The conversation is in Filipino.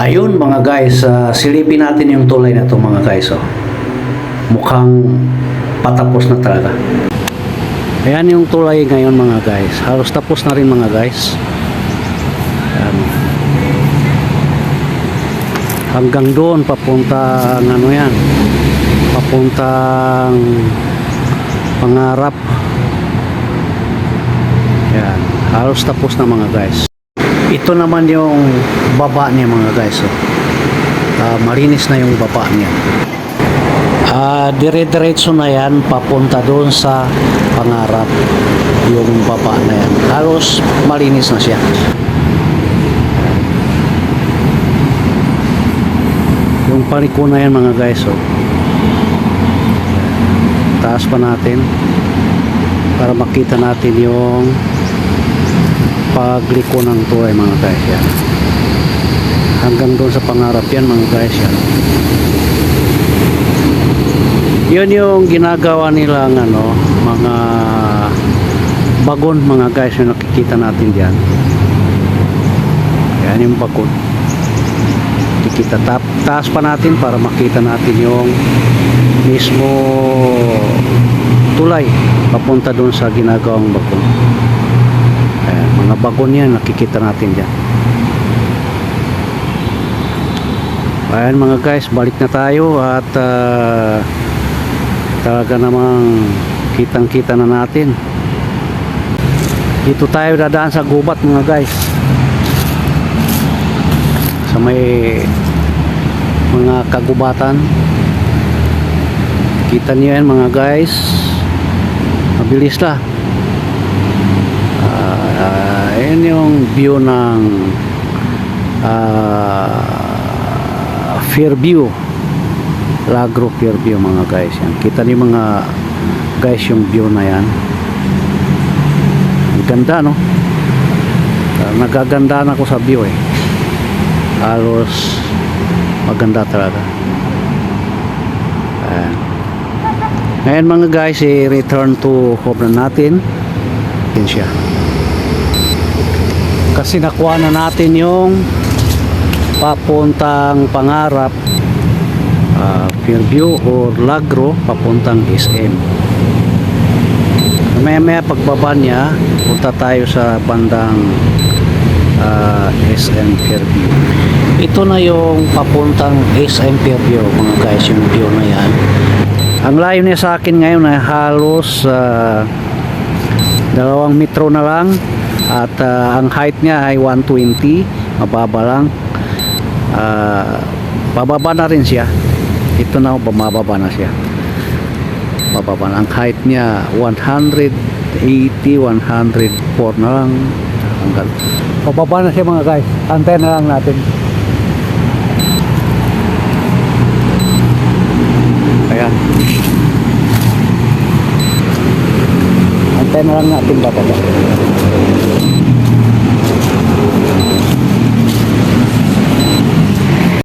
Ayun mga guys, ah, silipin natin yung tulay na to mga guys. Oh. Mukhang patapos na talaga. Ayan yung tulay ngayon mga guys. Halos tapos na rin mga guys. Ayan. Hanggang doon papuntang ano yan. Papuntang pangarap. Ayan. Halos tapos na mga guys. Ito naman yung baba niya mga guys. Oh. Ah, malinis na yung baba niya. Ah, dire-diretso na yan papunta doon sa pangarap yung baba na yan. Halos malinis na siya. Yung paliko na yan mga guys. Oh. Taas pa natin para makita natin yung pagliko ng tulay mga guys yan. Hanggang doon sa pangarap yan mga guys yan. Yun yung ginagawa nilang ano, mga bagon mga guys yung nakikita natin diyan. Yan yung bagon. Kikita tap, taas pa natin para makita natin yung mismo tulay papunta doon sa ginagawang bagon. Bagon yan nakikita natin diyan. Ayan mga guys, balik na tayo at ah, talaga namang kitang kita na natin. Dito tayo dadaan sa gubat mga guys. Sa may mga kagubatan. Kita niyo yan mga guys. Mabilis lang Ah, ayan yung view ng ah, Fairview Lagro Fairview mga guys yan. Kita niyo mga guys yung view na yan. Ganda no. Uh, nagaganda na ako sa view eh. Halos maganda talaga. Ayan. Ngayon mga guys, i-return to home na natin. Yan siya. Kasi nakuha na natin yung papuntang pangarap uh, Fairview or Lagro papuntang SM maya maya pagbaba niya punta tayo sa bandang uh, SM Fairview. Ito na yung papuntang SM Fairview mga guys yung view na yan. Ang layo niya sa akin ngayon ay halos uh, dalawang metro na lang at uh, ang height niya ay 120 mababa lang. Uh, bababa na rin siya. Ito na bumababa na siya. Bababa na. Ang height niya 180 104 na lang. Hanggang bababa na siya mga guys. Antay lang natin. Ayan. Antay lang natin bababa